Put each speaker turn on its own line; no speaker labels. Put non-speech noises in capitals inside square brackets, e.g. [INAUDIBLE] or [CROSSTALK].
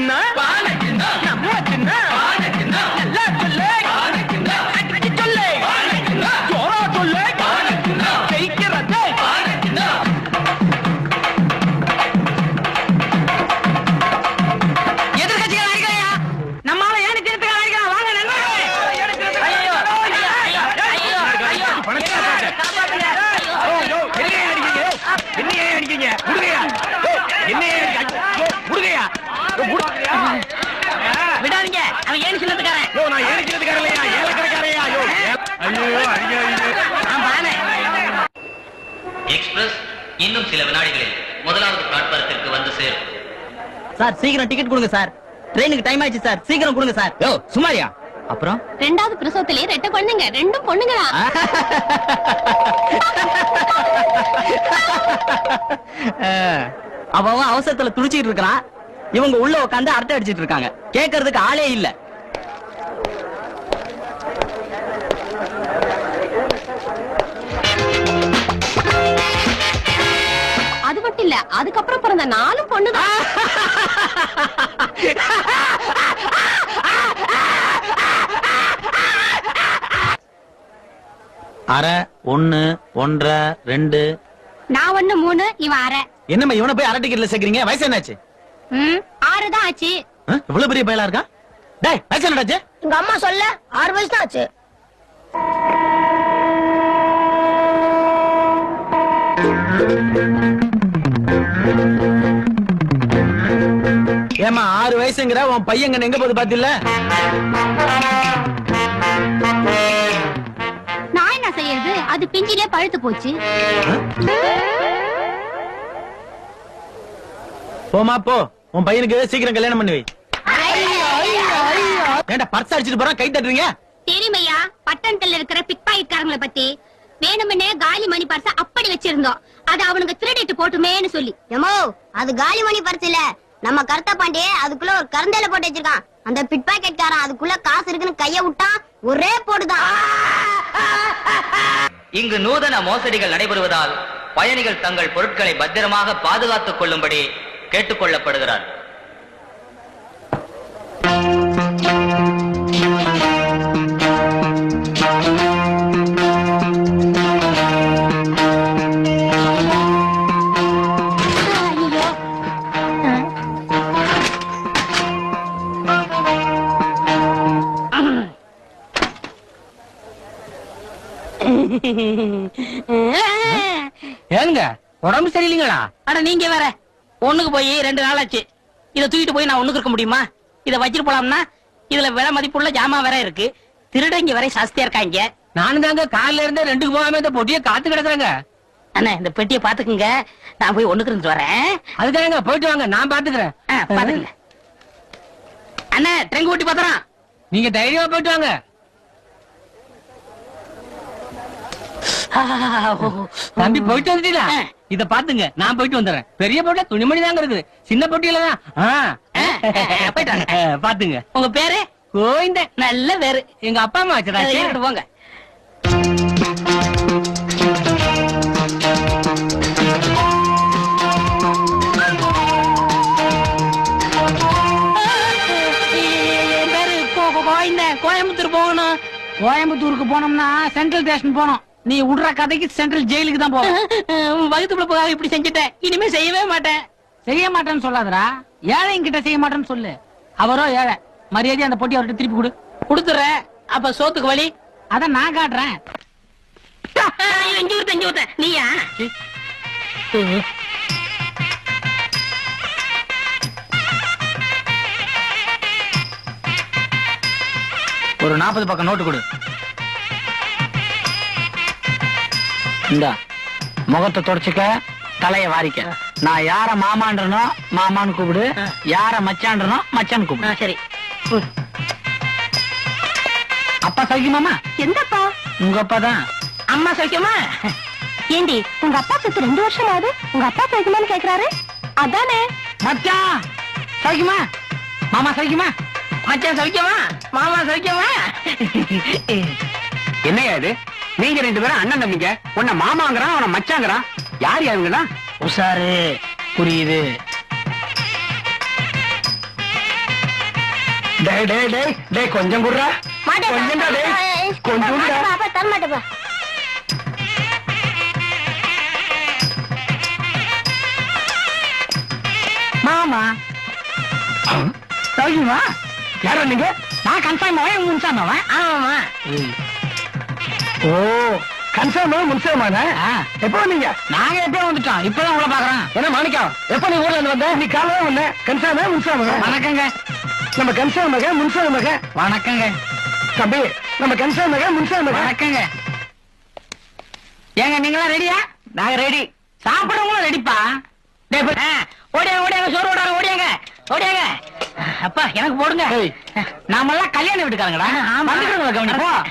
என்ன
எக்ஸ்பிரஸ் இன்னும் சில வினாடிகளில் முதலாவது பிளாட்பாரத்திற்கு வந்து சேரும்.
சார் சீக்கிரம் டிக்கெட் கொடுங்க சார். ட்ரெயினுக்கு டைம் ஆயிடுச்சு சார். சீக்கிரம் கொடுங்க சார்.
யோ சுமாரியா?
அப்புறம்?
ரெண்டாவது பிரசவத்திலே ரெட்ட குழந்தைங்க ரெண்டும் பொண்ணுங்களா?
அவன் அவசரத்துல துடிச்சிட்டு இருக்கான் இவங்க உள்ள உட்காந்து அரட்டை அடிச்சிட்டு இருக்காங்க. கேட்கறதுக்கு ஆளே இல்ல.
அது மட்டும் இல்ல அதுக்கப்புறம் பிறந்த நாலும் பொண்ணுதான்.
அரை ஒண்ணு ஒன்றரை ரெண்டு.
நான் ஒண்ணு மூணு இவன் அரை
என்னம்மா இவனை போய் அரை டிக்கெட்ல சேர்க்கறீங்க? வயசு என்னாச்சு?
ம் ஆறு தான் ஆச்சு.
ஆ? இவ்வளவு பெரிய பயலா இருக்கா? டேய் வயசு என்னடாச்சு
உங்க அம்மா சொல்ல ஆறு வயசு தான் ஆச்சு.
ஏமா ஆறு வயசுங்கிற உன் பையன் எங்க போகுது பாத்தில
நான் என்ன செய்யறது? அது பிஞ்சிலே பழுத்து போச்சு.
போமா போ. உன் பையனுக்கு சீக்கிரம் கல்யாணம் பண்ணி வை. ஏன்டா பர்ஸ் அடிச்சிட்டு போறான் கை தட்டுறீங்க?
தெரியுமையா? பட்டணத்துல இருக்கிற பிக் பாக்கெட்காரங்கள பத்தி. வேணுமென்னே காலி மணி பர்ச அப்படி வச்சிருந்தோம். அது அவனுக்கு திருடிட்டு போட்டுமேன்னு சொல்லி.
எமோ அது காலி மணி பரிசு இல்ல. நம்ம கருத்த பாண்டி அதுக்குள்ள ஒரு கருந்தையில போட்டு வச்சிருக்கான். அந்த பிட் பாக்கெட்காரன் அதுக்குள்ள காசு இருக்குன்னு கைய விட்டான் ஒரே போடுதான்.
இங்கு நூதன மோசடிகள் நடைபெறுவதால் பயணிகள் தங்கள் பொருட்களை பத்திரமாக பாதுகாத்துக் கொள்ளும்படி கேட்டுக்கொள்ளப்படுகிறார் [LAUGHS]
ஏங்க உடம்பு சரியில்லைங்களா? அட நீங்க வேற. ஒண்ணுக்கு போய் ரெண்டு நாள் ஆச்சு இத தூக்கிட்டு போய் நான் ஒண்ணுக்கு இருக்க முடியுமா? இத வச்சிட்டு போலாம்னா இதுல விலை மதிப்புள்ள ஜாமான் வேற இருக்கு. திருடங்க வரை சாஸ்தியா இருக்காங்க. நானும் தாங்க காலைல இருந்தே ரெண்டுக்கு போகாம இந்த பொட்டியை காத்து கிடக்குறேங்க. அண்ணா இந்த பெட்டியை பாத்துக்குங்க நான் போய் ஒண்ணுக்கு இருந்து வரேன். அதுக்காக போயிட்டு வாங்க நான் பாத்துக்கிறேன் பாத்துக்கங்க அண்ணா ட்ரெங்க் ஓட்டி பாத்துறான் நீங்க தைரியமா போயிட்டு வாங்க. தம்பி போயிட்டு வந்துட்டீங்களா? இத பாத்துங்க நான் போயிட்டு வந்துடுறேன். பெரிய போட்டில துணிமணி தாங்க இருக்குது. சின்ன போட்டியில தான். பாத்துங்க உங்க பேரு? கோவிந்த. நல்ல பேரு. எங்க அப்பா அம்மா வச்சுதான் போங்க. கோயம்புத்தூர் போகணும். கோயம்புத்தூருக்கு போனோம்னா சென்ட்ரல் ஸ்டேஷன் போனோம். நீ விடுற கதைக்கு சென்ட்ரல் ஜெயிலுக்கு தான் போகும் வகுத்துக்குள்ள போக இப்படி செஞ்சுட்டேன். இனிமே செய்யவே மாட்டேன். செய்ய மாட்டேன்னு சொல்லாதடா. ஏழைங்க கிட்ட செய்ய மாட்டேன்னு சொல்லு. அவரோ ஏழை. மரியாதை அந்த பொட்டி அவர்கிட்ட திருப்பி கொடு. கொடுத்துறேன் அப்ப சோத்துக்கு வழி அத நான் காட்டுறேன். நீயா?
ஒரு நாற்பது பக்கம் நோட்டு கொடு. இந்தா முகத்தை தொடச்சுக்க தலைய வாரிக்க. நான் யார மாமான்றனோ மாமான்னு கூப்பிடு. யார மச்சான்றனோ மச்சான் கூப்பிடு.
சரி.
அப்பா சௌக்கியமாமா
எந்தப்பா?
உங்க அப்பா தான்.
அம்மா சௌக்கியமா?
ஏண்டி உங்க அப்பா செத்து ரெண்டு வருஷம் ஆகுது உங்க அப்பா சௌக்கியமான்னு கேக்குறாரு? அதானே.
மச்சான் சௌக்கியமா? மாமா சௌக்கியமா?
மச்சான் சௌக்கியமா? மாமா சௌக்கியமா? [LAUGHS]
என்னையா இது? நீங்க ரெண்டு பேரும் அண்ணன் தம்பிங்க. உன்னை மாமாங்கிறான் அவனை மச்சாங்கிறான். யார் யாருங்கண்ணா
உஷாரு புரியுது.
டேய் டேய் டேய் டேய் கொஞ்சம் குடுறா. கொஞ்சம் டேய் கொஞ்சம்
மாமா. சௌக்கியமா
யாரா நீங்க?
நான் கன்ஃபார்ம் ஆவேன் முன்சாம் ஆவேன்
ஆமாமா
ஓ கன்சாமா முன்சாமானா எப்போ வந்தீங்க?
நாங்க எப்பயும் வந்துட்டோம். இப்பதான் உங்களை பாக்குறோம்
என்ன மாணிக்கம்? எப்ப நீ ஊர்ல இருந்து வந்த? நீ காலையில வந்த. கன்சாமா முன்சாமா
வணக்கங்க.
நம்ம கன்சா மக முன்சா மக
வணக்கங்க.
தம்பி நம்ம கன்சா மக முன்சா மக
வணக்கங்க. ஏங்க நீங்களா ரெடியா நாங்க ரெடி சாப்பிடவும் ரெடிப்பா ஓடியாங்க ஓடியாங்க சோறு ஓடாங்க ஓடியாங்க ஓடியாங்க. அப்பா எனக்கு போடுங்க. நாமெல்லாம் கல்யாண வந்துக்கிறவங்களை கவனிப்போம்.